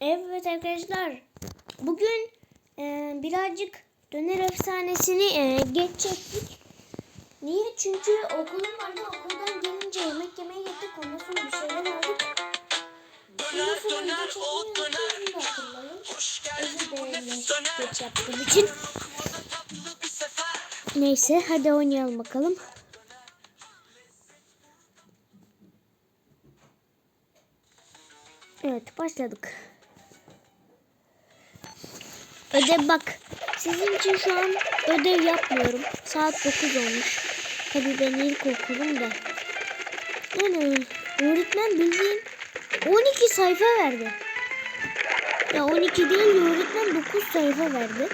Evet arkadaşlar. Bugün e, birazcık döner efsanesini e, geçecektik. Niye? Çünkü okulum vardı. Okuldan gelince yemek yemeye gittik. Ondan sonra bir şeyler aldık. Dilerim geç yaptığım için. Neyse hadi oynayalım bakalım. Evet başladık. Ödev bak. Sizin için şu an ödev yapmıyorum. Saat 9 olmuş. Tabii ben ilkokulum da. Yani öğretmen bildiğin 12 sayfa verdi. Ya 12 değil de öğretmen 9 sayfa verdi.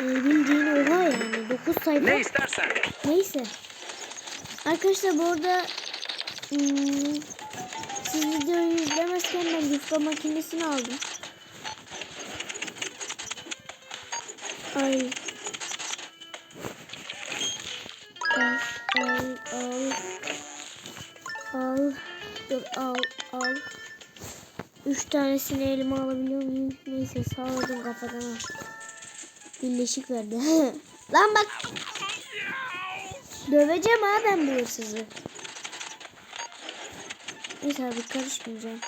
Yani bildiğin oha yani 9 sayfa. Ne istersen. Neyse. Arkadaşlar bu arada hmm, siz videoyu izlemezken ben yufka makinesini aldım. Ay. Al, al, al. Al. Al, al. Üç tanesini elime alabiliyor muyum? Neyse sağladım kafadan. Birleşik verdi. Lan bak. Döveceğim ha ben bu hırsızı. Neyse abi karışmayacağım.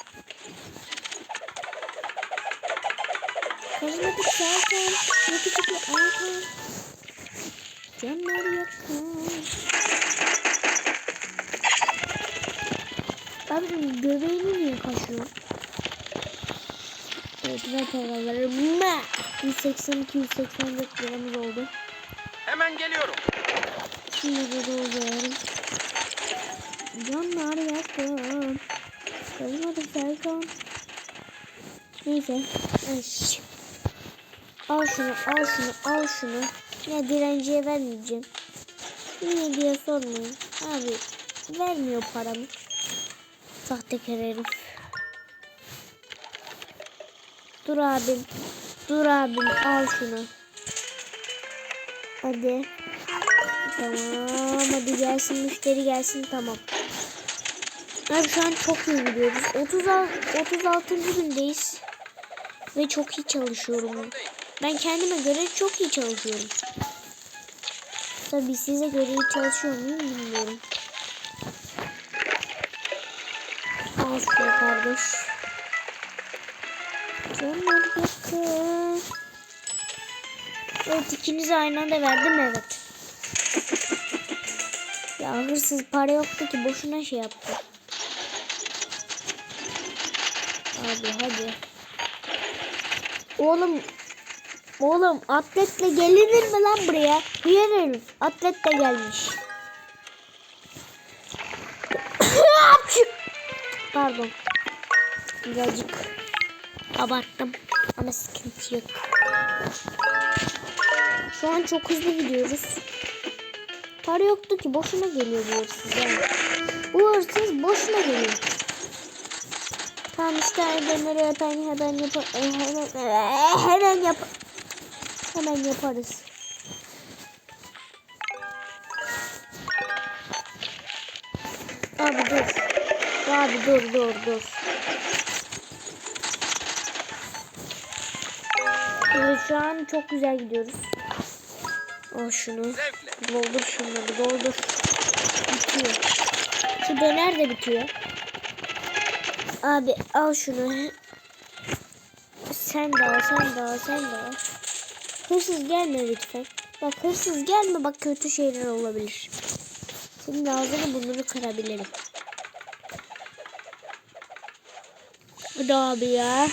Kozmetik zaten ne küçük bir aha. Canlar yakın. Abi göbeğini niye kaşıyor? Evet ver paraları. 182-184 liramız oldu. Hemen geliyorum. Şimdi de dolduruyorum. Canlar yakın. Kızmadım Serkan. Neyse. Eş. Al şunu, al şunu, al şunu. Ne direnciye vermeyeceğim. Niye diye sormayın. Abi vermiyor paramı. Sahtekar herif. Dur abim. Dur abim al şunu. Hadi. Tamam hadi gelsin müşteri gelsin tamam. Abi şu an çok iyi gidiyoruz. 36, 36. gündeyiz. Ve çok iyi çalışıyorum. Ben kendime göre çok iyi çalışıyorum. Tabii size göre iyi çalışıyor muyum bilmiyorum. Al şunu kardeş. Canlar yakın. Evet ikiniz aynı anda verdim evet. Ya hırsız para yoktu ki boşuna şey yaptı. Abi hadi. Oğlum Oğlum atletle gelinir mi lan buraya? Hıyar herif. Atletle gelmiş. Pardon. Birazcık abarttım. Ama sıkıntı yok. Şu an çok hızlı gidiyoruz. Para yoktu ki boşuna geliyor bu hırsız yani. Bu hırsız boşuna geliyor. Tamam işte hemen hemen hemen yapar hemen hemen yap hemen yaparız. Abi dur. Abi dur dur dur. Evet şu an çok güzel gidiyoruz. Al şunu. Doldur şunları doldur. Bitiyor. Şu döner de bitiyor. Abi al şunu. Sen de al sen de al sen de al. Hırsız gelme lütfen. Bak hırsız gelme bak kötü şeyler olabilir. Senin ağzını bunları kırabilirim. Hadi abi ya.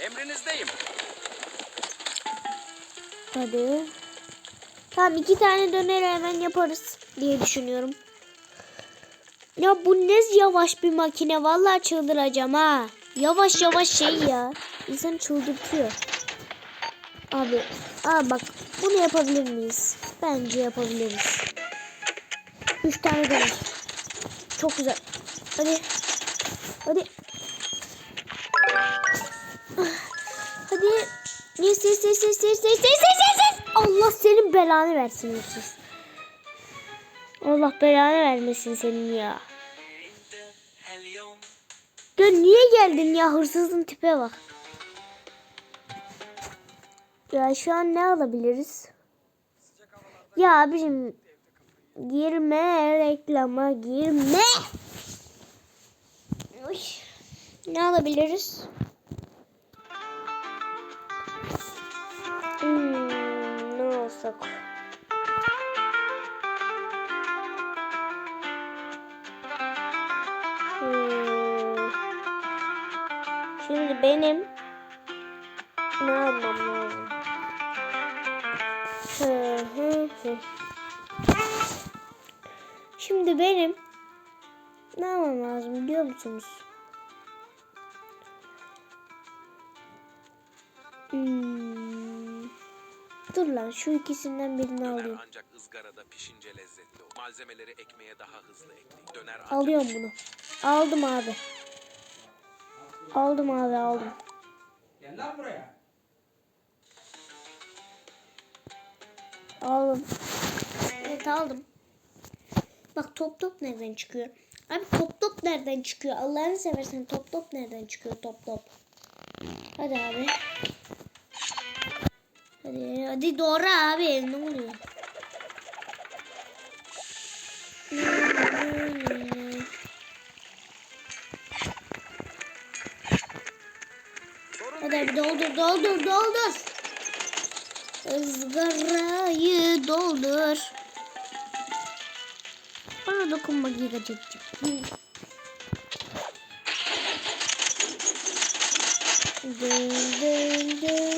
Emrinizdeyim. Hadi. Tamam iki tane döner hemen yaparız diye düşünüyorum. Ya bu ne yavaş bir makine. Vallahi çıldıracağım ha. Yavaş yavaş şey ya. İnsanı çıldırtıyor. Abi. Aa bak bunu yapabilir miyiz? Bence yapabiliriz. Üç tane döner. Çok güzel. Hadi. Hadi. Hadi. Yes yes yes yes yes yes yes yes yes yes. Allah senin belanı versin hırsız. Allah belanı vermesin senin ya. Ya niye geldin ya hırsızın tipe bak. Ya şu an ne alabiliriz? Ya abicim girme reklama girme. Uy. Ne alabiliriz? Hmm, ne olsak? Musunuz? Hmm. Dur lan şu ikisinden birini Döner alayım. ancak ızgarada pişince lezzetli olur. Malzemeleri ekmeğe daha hızlı ekleyin. Döner ancak Alıyorum bunu. Aldım abi. Aldım abi aldım. Gel lan buraya. Aldım. Evet aldım. Bak top top nereden çıkıyor? Abi top nereden çıkıyor? Allah'ını seversen top top nereden çıkıyor top top? Hadi abi. Hadi hadi doğru abi ne oluyor? Hadi abi doldur doldur doldur. Izgarayı doldur. Bana dokunma gigacık. ding, ding, ding.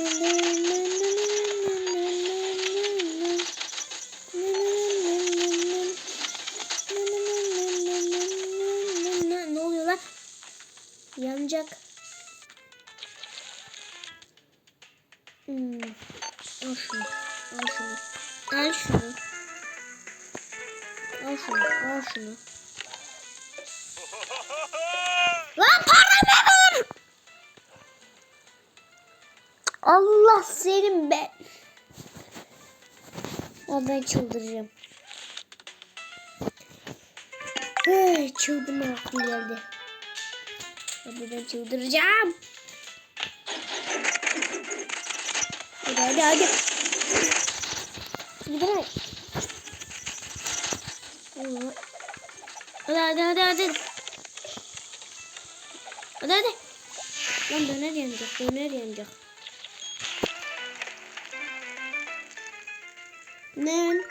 Hey, çıldırma vakti geldi. Hadi ben çıldıracağım. Hadi hadi hadi. Gidelim. Hadi hadi hadi hadi. Hadi hadi. Lan döner yanacak döner yanacak. Nen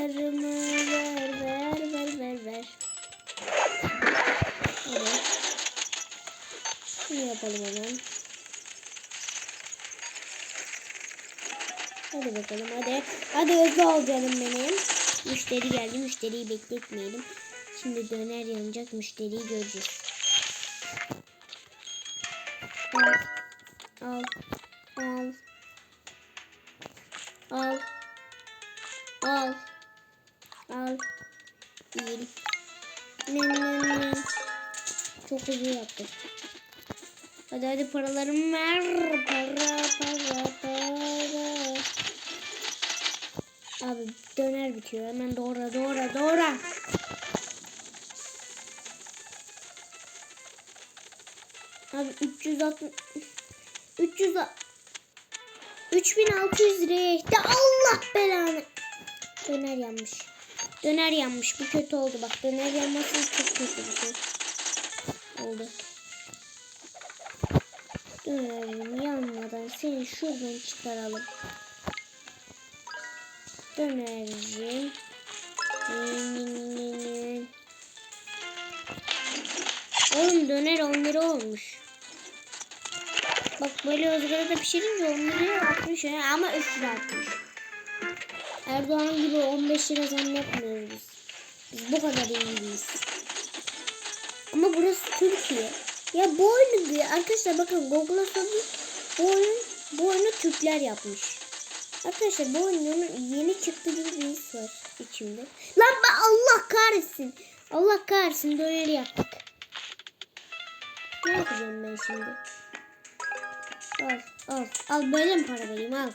Paralarımı ver ver ver ver ver. Hadi. Şunu yapalım hemen. Hadi bakalım hadi. Hadi hızlı ol canım benim. Müşteri geldi. Müşteriyi bekletmeyelim. Şimdi döner yanacak. Müşteriyi göreceğiz. Hadi hadi paralarımı ver. Para para para. Abi döner bitiyor. Hemen doğra doğra doğra. Abi 360 300 3600 liraya işte Allah belanı. Döner yanmış. Döner yanmış. Bu kötü oldu bak. Döner yanması çok kötü bir şey. Oldu. Dönerim yanmadan seni şuradan çıkaralım. Dönercim. Oğlum döner 10 lira olmuş. Bak böyle ızgarada pişirince 10 liraya atmış ya ama 3 lira atmış. Erdoğan gibi 15 lira zam yapmıyoruz biz. Biz bu kadar iyiyiz. Ama burası Türkiye. Ya bu oyunu bir- arkadaşlar bakın Google'a sorun. Bu oyun bu oyunu Türkler yapmış. Arkadaşlar bu oyunun yeni çıktı gibi bir his var içimde. Lan be Allah kahretsin. Allah kahretsin döneri yaptık. Ne yapacağım ben şimdi? Al al al böyle mi para vereyim al.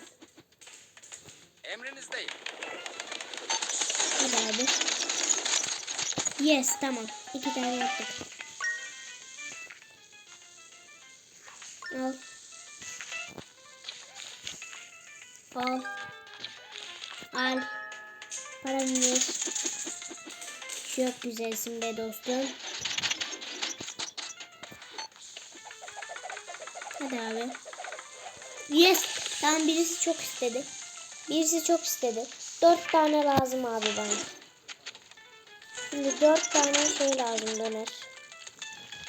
Emrinizdeyim. abi. Yes tamam. İki tane yaptık. Al. Al. Al. Paramı ver. Çok güzelsin be dostum. Hadi abi. Yes. Tamam birisi çok istedi. Birisi çok istedi. Dört tane lazım abi bana. Şimdi dört tane şey lazım döner.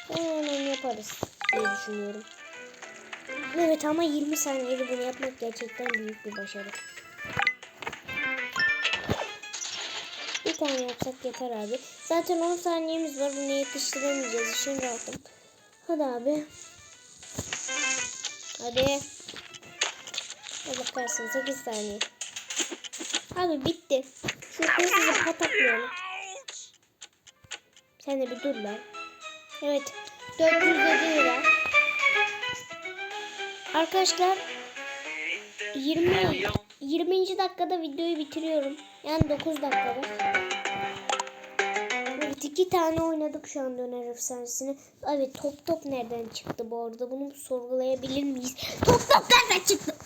Hemen yaparız diye düşünüyorum. Evet ama 20 saniyede bunu yapmak gerçekten büyük bir başarı. Bir tane yapsak yeter abi. Zaten 10 saniyemiz var. Bunu yetiştiremeyeceğiz. İşin rahatım. Hadi abi. Hadi. Allah kahretsin 8 saniye. Abi bitti. Şu hızlıca pataklayalım. Sen de bir dur lan. Evet. 407 lira. Arkadaşlar 20 20. dakikada videoyu bitiriyorum. Yani 9 dakikada. Evet iki tane oynadık şu an döner efsanesini. Evet top top nereden çıktı bu arada? Bunu sorgulayabilir miyiz? Top top nereden çıktı?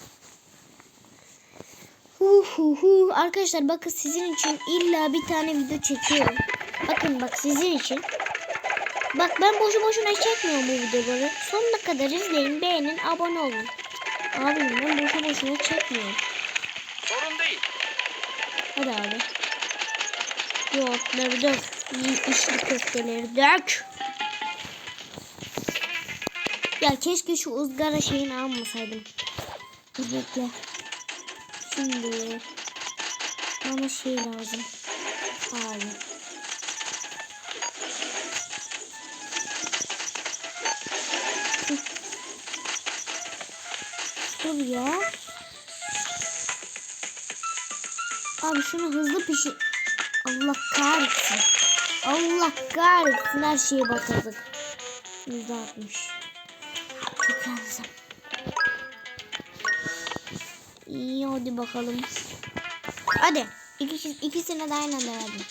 Hu hu hu. Arkadaşlar bakın sizin için illa bir tane video çekiyorum. Bakın bak sizin için. Bak ben boşu boşuna çekmiyorum bu videoları. Sonuna kadar izleyin, beğenin, abone olun. Abim ben boşu boşuna çekmiyorum. Sorun değil. Hadi abi. Yoğurtları dök. İyi içli köfteleri dök. Ya keşke şu ızgara şeyini almasaydım. Dur bekle. Şimdi bana şey lazım. Abi. Dur. Abi şunu hızlı pişir. Allah kahretsin. Allah kahretsin her şeyi batırdık. Yüzde altmış. Çok lazım. İyi hadi bakalım. Hadi. İki, ikisine de aynı anda verdim.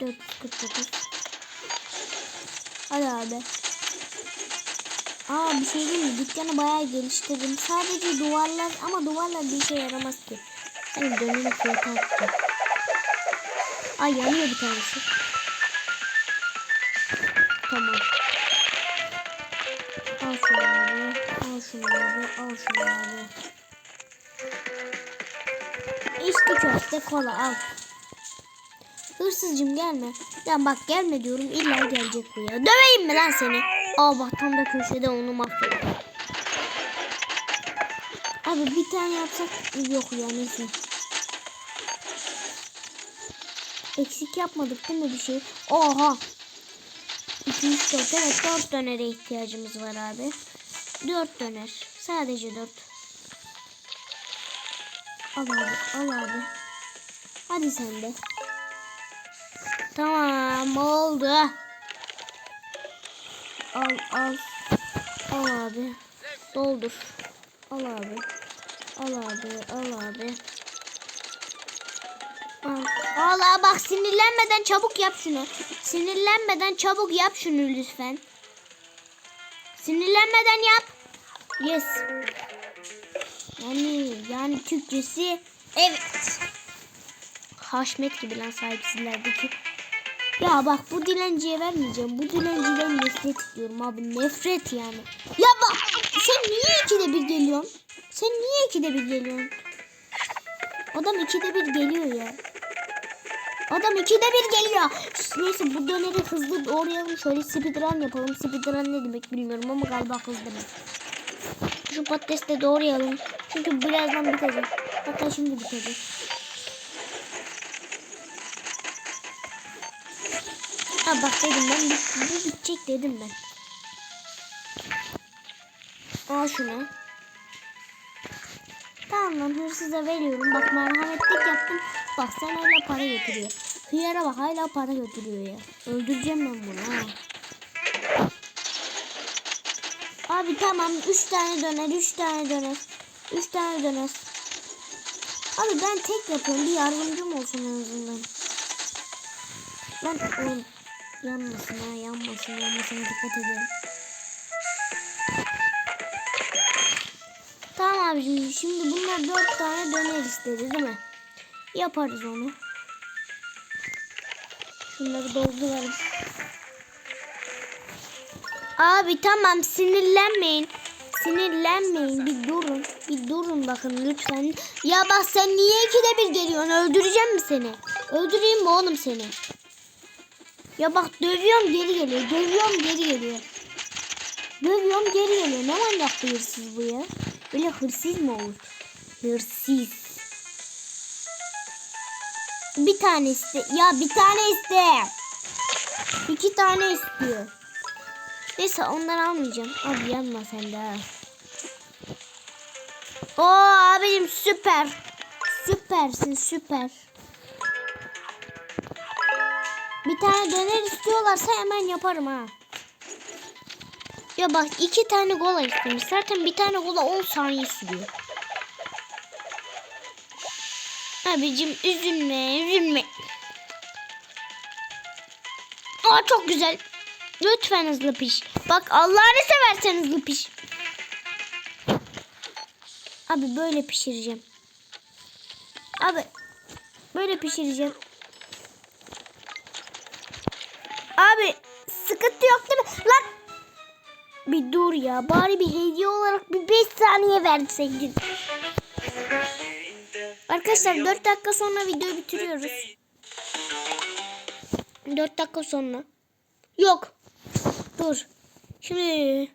449. Hadi abi. Aa bir şey diyeyim mi? Dükkanı bayağı geliştirdim. Sadece duvarlar ama duvarlar bir işe yaramaz ki. Hani dönüm fiyatı arttı. Ay yanıyor bir tanesi. Tamam. Al şunu abi. Al şunu abi. Al abi. İşte köfte kola al. Hırsızcım gelme. Ya bak gelme diyorum illa gelecek bu ya. Döveyim mi lan seni? Aa bak tam da köşede onu mahvettim. Abi bir tane yapsak yok ya neyse. Eksik yapmadık değil mi bir şey? Oha. 2 3 4 evet 4 dönere ihtiyacımız var abi. 4 döner. Sadece 4. Al abi al abi. Hadi sen de. Tamam oldu. Al al. Al abi. Doldur. Al abi. Al abi. Al abi. Al. Al abi bak sinirlenmeden çabuk yap şunu. Sinirlenmeden çabuk yap şunu lütfen. Sinirlenmeden yap. Yes. Yani yani Türkçesi evet. Haşmet gibi lan sahipsizlerdeki. Ya bak bu dilenciye vermeyeceğim. Bu dilenciden nefret ediyorum abi. Nefret yani. Ya bak sen niye ikide bir geliyorsun? Sen niye ikide bir geliyorsun? Adam ikide bir geliyor ya. Adam ikide bir geliyor. Neyse bu döneri hızlı doğrayalım. Şöyle speedrun yapalım. Speedrun ne demek bilmiyorum ama galiba hızlı. Şu patatesi de doğrayalım. Çünkü birazdan bitecek. Hatta şimdi bitecek. Ha bak dedim ben bu, bu bitecek dedim ben. Al şunu. Tamam lan hırsıza veriyorum. Bak merhametlik yaptım. Bak sen hala para götürüyor. Hıyara bak hala para götürüyor ya. Öldüreceğim ben bunu ha. Abi tamam 3 tane döner 3 tane döner. 3 tane döner. Abi ben tek yapıyorum. Bir yardımcım olsun en azından. Ben yanmasın ha yanmasın yanmasın dikkat edelim. Tamam abicim şimdi bunlar dört tane döner istedi değil mi? Yaparız onu. Şunları dolduralım. Abi tamam sinirlenmeyin. Sinirlenmeyin bir durun. Bir durun bakın lütfen. Ya bak sen niye ikide bir geliyorsun? Öldüreceğim mi seni? Öldüreyim mi oğlum seni? Ya bak dövüyorum geri geliyor. Dövüyorum geri geliyor. Dövüyorum geri geliyor. Ne manyak bir hırsız bu ya? Böyle hırsız mı olur? Hırsız. Bir tane iste. Ya bir tane iste. İki tane istiyor. Neyse ondan almayacağım. Abi yanma sen de. Oo abicim süper. Süpersin süper. Bir tane döner istiyorlarsa hemen yaparım ha. Ya bak iki tane kola istemiş. Zaten bir tane kola 10 saniye sürüyor. Abicim üzülme üzülme. Aa çok güzel. Lütfen hızlı piş. Bak Allah'ını seversen hızlı piş. Abi böyle pişireceğim. Abi böyle pişireceğim. Abi sıkıntı yok değil mi? Lan bir dur ya. Bari bir hediye olarak bir 5 saniye verseydin. Arkadaşlar 4 dakika sonra videoyu bitiriyoruz. 4 dakika sonra. Yok. Dur. Şimdi.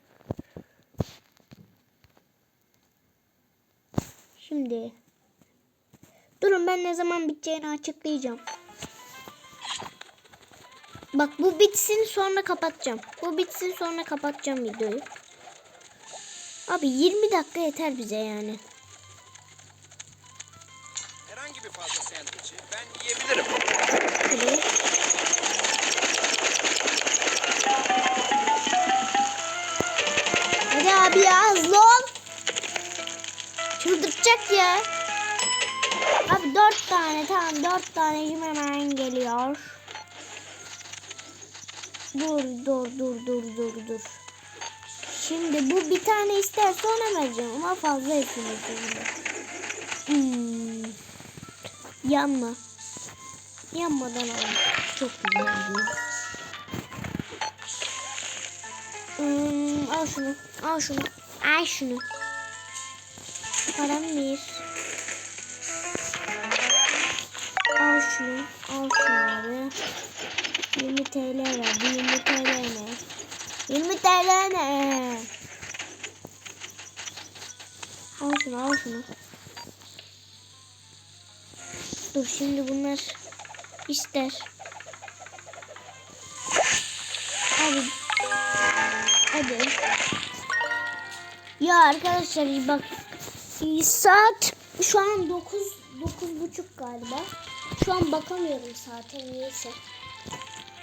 Şimdi. Durun ben ne zaman biteceğini açıklayacağım. Bak bu bitsin sonra kapatacağım. Bu bitsin sonra kapatacağım videoyu. Abi 20 dakika yeter bize yani. Herhangi bir fazla sandviçi ben yiyebilirim. Hadi. Hadi abi ya hızlı ol. Çıldırtacak ya. Abi dört tane tamam dört tane hemen geliyor. Dur dur dur dur dur dur. Şimdi bu bir tane isterse ona vereceğim ama fazla etmiyor. Hmm. Yanma. Yanmadan al. Çok güzel değil. Hmm, al şunu. Al şunu. Al şunu. Param bir. Al şunu. Al şunu abi. 20 TL verdi. 20 TL ne? 20 TL ne? Al şunu al şunu. Dur şimdi bunlar ister. Abi. Hadi. Ya arkadaşlar bak saat şu an 9 9 buçuk galiba. Şu an bakamıyorum saate niyeyse.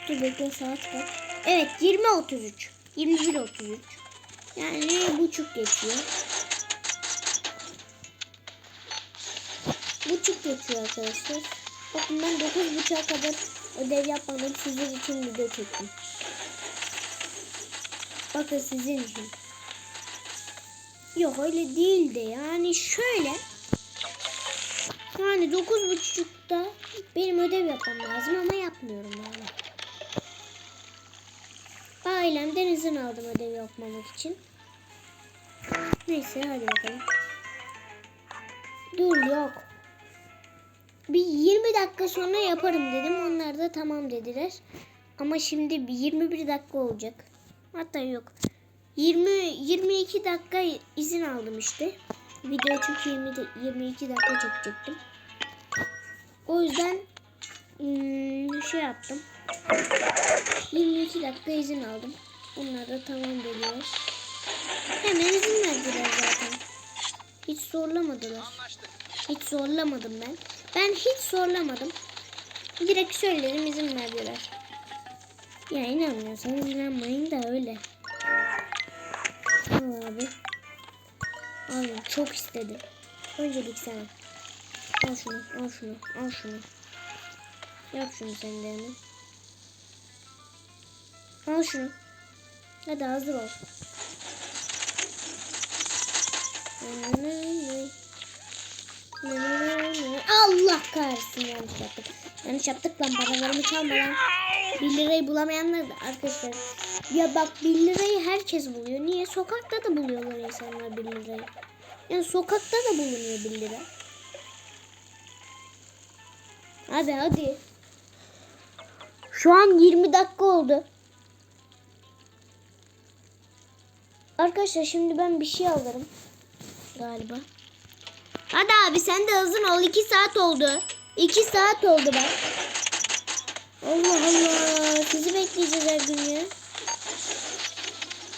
Dur bekle saat kaç? Evet 20.33. 21.33. Yani buçuk geçiyor. buçuk geçiyor arkadaşlar. Bakın ben dokuz buçuğa kadar ödev yapmadım. Sizin için video çektim. Bakın sizin için. Yok öyle değil de yani şöyle. Yani dokuz buçukta benim ödev yapmam lazım ama yapmıyorum yani. Ailemden izin aldım ödev yapmamak için. Neyse hadi bakalım. Dur yok. Bir 20 dakika sonra yaparım dedim. Onlar da tamam dediler. Ama şimdi bir 21 dakika olacak. Hatta yok. 20 22 dakika izin aldım işte. Video çünkü 20 de- 22 dakika çekecektim. O yüzden hmm, şey yaptım. 22 dakika izin aldım. Onlar da tamam dediler. Hemen izin verdiler zaten. Hiç zorlamadılar. Hiç zorlamadım ben. Ben hiç zorlamadım. Direkt söyledim izin verdiler. Ya inanmıyorsanız inanmayın da öyle. Al abi. Abi çok istedi. Öncelik sana. Al şunu, al şunu, al şunu. Yap şunu sen de hemen. Al şunu. Hadi hazır ol. Allah kahretsin yanlış yaptık. Yanlış yaptık lan paralarımı çalma lan. 1 lirayı bulamayanlar da arkadaşlar. Ya bak 1 lirayı herkes buluyor. Niye? Sokakta da buluyorlar insanlar 1 lirayı. Yani sokakta da bulunuyor 1 lira. Hadi hadi. Şu an 20 dakika oldu. Arkadaşlar şimdi ben bir şey alırım. Galiba. Hadi abi sen de hızın ol. 2 saat oldu. 2 saat oldu bak. Allah Allah. Sizi bekleyeceğiz her gün ya.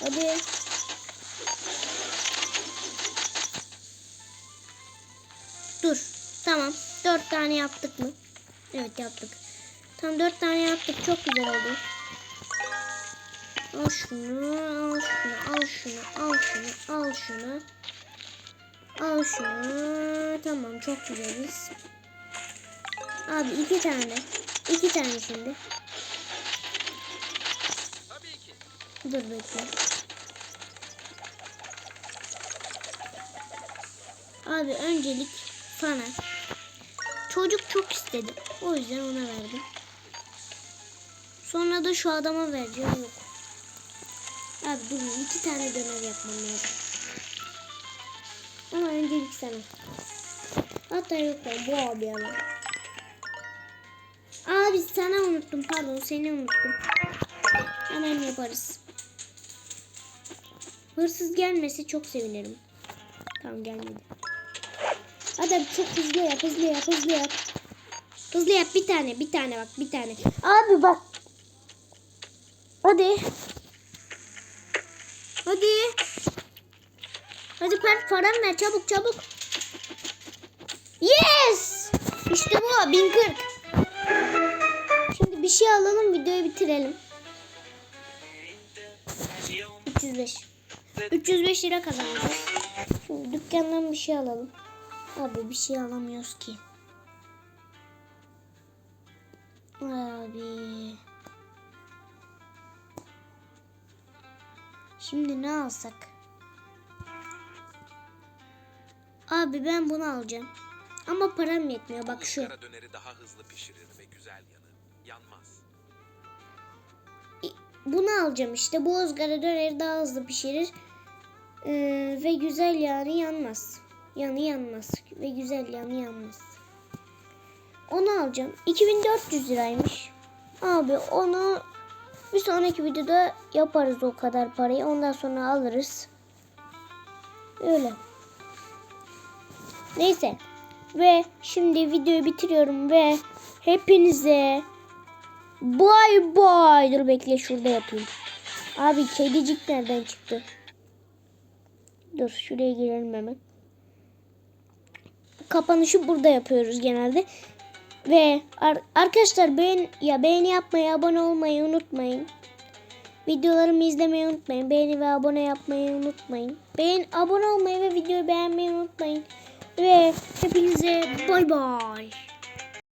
Hadi. Dur. Tamam. 4 tane yaptık mı? Evet yaptık. Tam 4 tane yaptık. Çok güzel oldu. Al şunu, al şunu, al şunu, al şunu, al şunu. Al şunu. Tamam çok güzeliz. Abi iki tane. İki tane şimdi. Dur bekle. Abi öncelik sana. Çocuk çok istedi. O yüzden ona verdim. Sonra da şu adama vereceğim yok. Abi dur iki tane döner yapmam lazım. Ama öncelik sana. Hatta yok lan bu abi ama. Abi sana unuttum pardon seni unuttum. Hemen yaparız. Hırsız gelmesi çok sevinirim. Tamam gelmedi. Abi çok hızlı yap hızlı yap hızlı yap. Hızlı yap bir tane bir tane bak bir tane. Abi bak. Hadi. Hadi. Hadi per param ver çabuk çabuk. Yes! İşte bu 1040. Şimdi bir şey alalım videoyu bitirelim. 305. 305 lira kazanacağız. Şimdi dükkandan bir şey alalım. Abi bir şey alamıyoruz ki. Abi. Şimdi ne alsak? Abi ben bunu alacağım. Ama param yetmiyor bak şu. Izgara döneri daha hızlı pişirir ve güzel yanı. Yanmaz. Bunu alacağım işte. Bu ızgara döneri daha hızlı pişirir. Ee, ve güzel yani yanmaz. Yanı yanmaz. Ve güzel yanı yanmaz. Onu alacağım. 2400 liraymış. Abi onu bir sonraki videoda yaparız o kadar parayı. Ondan sonra alırız. Öyle. Neyse. Ve şimdi videoyu bitiriyorum ve hepinize Bay bay. Dur bekle şurada yapayım. Abi kedicik nereden çıktı? Dur şuraya girelim hemen. Kapanışı burada yapıyoruz genelde. Ve ar- arkadaşlar beğen ya beğeni yapmayı, abone olmayı unutmayın. Videolarımı izlemeyi unutmayın. Beğeni ve abone yapmayı unutmayın. Beğen, abone olmayı ve videoyu beğenmeyi unutmayın. Ve hepinize bay bay.